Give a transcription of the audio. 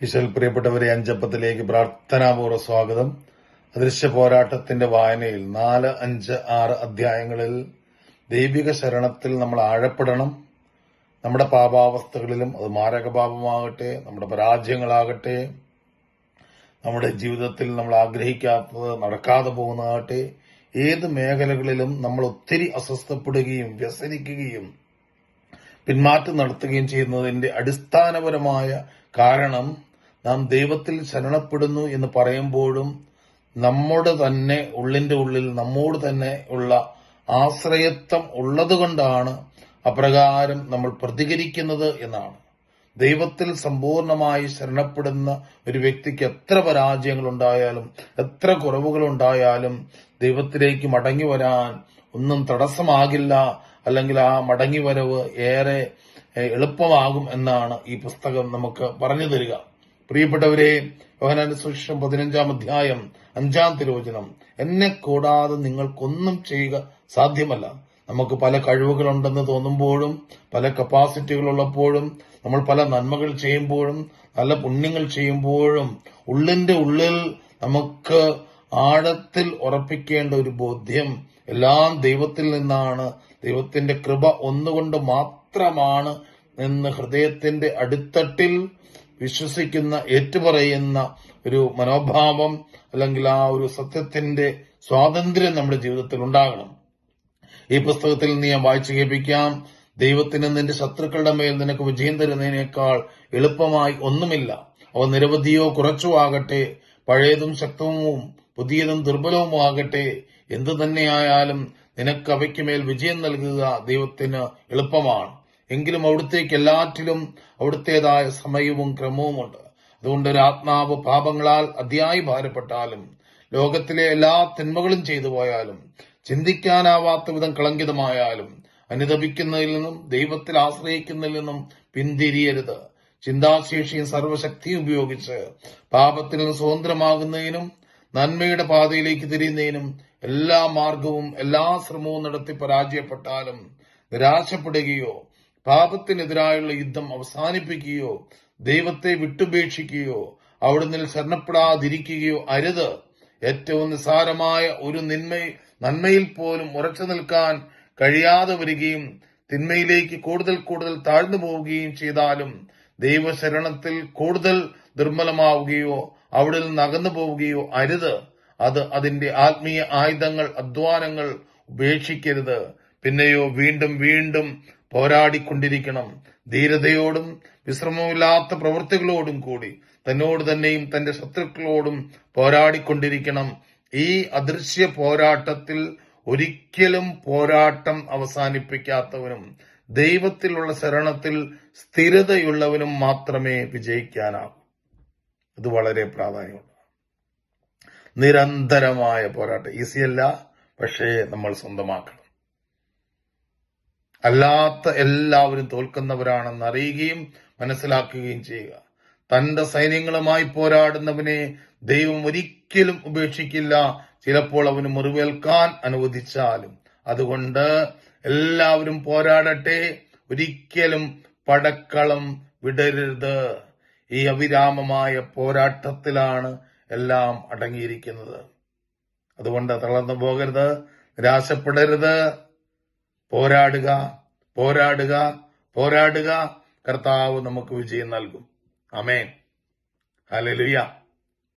ഈശ്വൽ പ്രിയപ്പെട്ടവരെ അഞ്ചപ്പത്തിലേക്ക് പ്രാർത്ഥനാപൂർവ സ്വാഗതം. അദൃശ്യ പോരാട്ടത്തിന്റെ വായനയിൽ നാല് അഞ്ച് ആറ് അധ്യായങ്ങളിൽ ദൈവിക ശരണത്തിൽ നമ്മൾ ആഴപ്പെടണം. നമ്മുടെ പാപാവസ്ഥകളിലും അത് മാരകപാപമാകട്ടെ നമ്മുടെ പരാജയങ്ങളാകട്ടെ നമ്മുടെ ജീവിതത്തിൽ നമ്മൾ ആഗ്രഹിക്കാത്തത് നടക്കാതെ പോകുന്നതാകട്ടെ ഏത് മേഖലകളിലും നമ്മൾ ഒത്തിരി അസ്വസ്ഥപ്പെടുകയും വ്യസനിക്കുകയും പിന്മാറ്റം നടത്തുകയും ചെയ്യുന്നതിന്റെ അടിസ്ഥാനപരമായ കാരണം നാം ദൈവത്തിൽ ശരണപ്പെടുന്നു എന്ന് പറയുമ്പോഴും നമ്മുടെ തന്നെ ഉള്ളിന്റെ ഉള്ളിൽ നമ്മോട് തന്നെ ഉള്ള ആശ്രയത്വം ഉള്ളതുകൊണ്ടാണ് അപ്രകാരം നമ്മൾ പ്രതികരിക്കുന്നത് എന്നാണ്. ദൈവത്തിൽ സമ്പൂർണമായി ശരണപ്പെടുന്ന ഒരു വ്യക്തിക്ക് എത്ര പരാജയങ്ങൾ ഉണ്ടായാലും എത്ര കുറവുകൾ ഉണ്ടായാലും ദൈവത്തിലേക്ക് മടങ്ങി വരാൻ ഒന്നും തടസ്സമാകില്ല അല്ലെങ്കിൽ ആ മടങ്ങി വരവ് ഏറെ എളുപ്പമാകും എന്നാണ് ഈ പുസ്തകം നമുക്ക് പറഞ്ഞു തരിക. പ്രിയപ്പെട്ടവരെ യോഹനാന്റെ സുശേഷം പതിനഞ്ചാം അധ്യായം അഞ്ചാം തിരുവചനം. എന്നെ കൂടാതെ നിങ്ങൾക്കൊന്നും ചെയ്യുക സാധ്യമല്ല. നമുക്ക് പല കഴിവുകളുണ്ടെന്ന് തോന്നുമ്പോഴും പല കപ്പാസിറ്റികൾ ഉള്ളപ്പോഴും നമ്മൾ പല നന്മകൾ ചെയ്യുമ്പോഴും നല്ല പുണ്യങ്ങൾ ചെയ്യുമ്പോഴും ഉള്ളിന്റെ ഉള്ളിൽ നമുക്ക് ആഴത്തിൽ ഉറപ്പിക്കേണ്ട ഒരു ബോധ്യം എല്ലാം ദൈവത്തിൽ നിന്നാണ്. ദൈവത്തിന്റെ കൃപ ഒന്നുകൊണ്ട് മാത്രമാണ് എന്ന് ഹൃദയത്തിന്റെ അടിത്തട്ടിൽ വിശ്വസിക്കുന്ന ഏറ്റുപറയുന്ന ഒരു മനോഭാവം അല്ലെങ്കിൽ ആ ഒരു സത്യത്തിന്റെ സ്വാതന്ത്ര്യം നമ്മുടെ ജീവിതത്തിൽ ഉണ്ടാകണം. ഈ പുസ്തകത്തിൽ നീ ഞാൻ വായിച്ചു കേൾപ്പിക്കാം. ദൈവത്തിന് നിന്റെ ശത്രുക്കളുടെ മേൽ നിനക്ക് വിജയം തരുന്നതിനേക്കാൾ എളുപ്പമായി ഒന്നുമില്ല. അവ നിരവധിയോ കുറച്ചോ ആകട്ടെ പഴയതും ശക്തവും പുതിയതും ദുർബലവും ആകട്ടെ എന്തു തന്നെയായാലും നിനക്ക് അവയ്ക്ക് മേൽ വിജയം നൽകുക ദൈവത്തിന് എളുപ്പമാണ്. എങ്കിലും അവിടുത്തേക്ക് എല്ലാറ്റിലും അവിടുത്തേതായ സമയവും ക്രമവുമുണ്ട് അതുകൊണ്ട് ഒരു ആത്മാവ് പാപങ്ങളാൽ അതിയായി ഭാരപ്പെട്ടാലും ലോകത്തിലെ എല്ലാ തിന്മകളും ചെയ്തു പോയാലും ചിന്തിക്കാനാവാത്ത വിധം കളങ്കിതമായാലും അനുദപിക്കുന്നതിൽ നിന്നും ദൈവത്തിൽ ആശ്രയിക്കുന്നതിൽ നിന്നും പിന്തിരിയരുത്. ചിന്താശേഷിയും സർവശക്തിയും ഉപയോഗിച്ച് പാപത്തിൽ നിന്ന് സ്വതന്ത്രമാകുന്നതിനും നന്മയുടെ പാതയിലേക്ക് തിരിയുന്നതിനും എല്ലാ മാർഗവും എല്ലാ ശ്രമവും നടത്തി പരാജയപ്പെട്ടാലും നിരാശപ്പെടുകയോ പാപത്തിനെതിരായുള്ള യുദ്ധം അവസാനിപ്പിക്കുകയോ ദൈവത്തെ വിട്ടുപേക്ഷിക്കുകയോ അവിടുന്ന് ശരണപ്പെടാതിരിക്കുകയോ അരുത്. ഏറ്റവും നിസ്സാരമായ ഒരു നിന്മ നന്മയിൽ പോലും ഉറച്ചു നിൽക്കാൻ കഴിയാതെ വരികയും തിന്മയിലേക്ക് കൂടുതൽ കൂടുതൽ താഴ്ന്നു പോവുകയും ചെയ്താലും ദൈവശരണത്തിൽ കൂടുതൽ ദുർബലമാവുകയോ അവിടെ നിന്ന് അകന്നു പോവുകയോ അരുത്. അത് അതിന്റെ ആത്മീയ ആയുധങ്ങൾ അധ്വാനങ്ങൾ ഉപേക്ഷിക്കരുത്. പിന്നെയോ വീണ്ടും വീണ്ടും പോരാടിക്കൊണ്ടിരിക്കണം. ധീരതയോടും വിശ്രമമില്ലാത്ത പ്രവൃത്തികളോടും കൂടി തന്നോട് തന്നെയും തന്റെ ശത്രുക്കളോടും പോരാടിക്കൊണ്ടിരിക്കണം. ഈ അദൃശ്യ പോരാട്ടത്തിൽ ഒരിക്കലും പോരാട്ടം അവസാനിപ്പിക്കാത്തവനും ദൈവത്തിലുള്ള ശരണത്തിൽ സ്ഥിരതയുള്ളവനും മാത്രമേ വിജയിക്കാനാകൂ. ഇത് വളരെ പ്രാധാന്യമുണ്ട് നിരന്തരമായ പോരാട്ടം. ഈസിയല്ല പക്ഷേ നമ്മൾ സ്വന്തമാക്കണം. അല്ലാത്ത എല്ലാവരും തോൽക്കുന്നവരാണെന്ന് അറിയുകയും മനസ്സിലാക്കുകയും ചെയ്യുക. തന്റെ സൈന്യങ്ങളുമായി പോരാടുന്നവനെ ദൈവം ഒരിക്കലും ഉപേക്ഷിക്കില്ല. ചിലപ്പോൾ അവന് മുറിവേൽക്കാൻ അനുവദിച്ചാലും. അതുകൊണ്ട് എല്ലാവരും പോരാടട്ടെ. ഒരിക്കലും പടക്കളം വിടരുത്. ഈ അവിരാമമായ പോരാട്ടത്തിലാണ് എല്ലാം അടങ്ങിയിരിക്കുന്നത്. അതുകൊണ്ട് തളർന്നു പോകരുത്. നിരാശപ്പെടരുത്. പോരാടുക പോരാടുക പോരാടുക. കർത്താവ് നമുക്ക് വിജയം നൽകും. Amen hallelujah.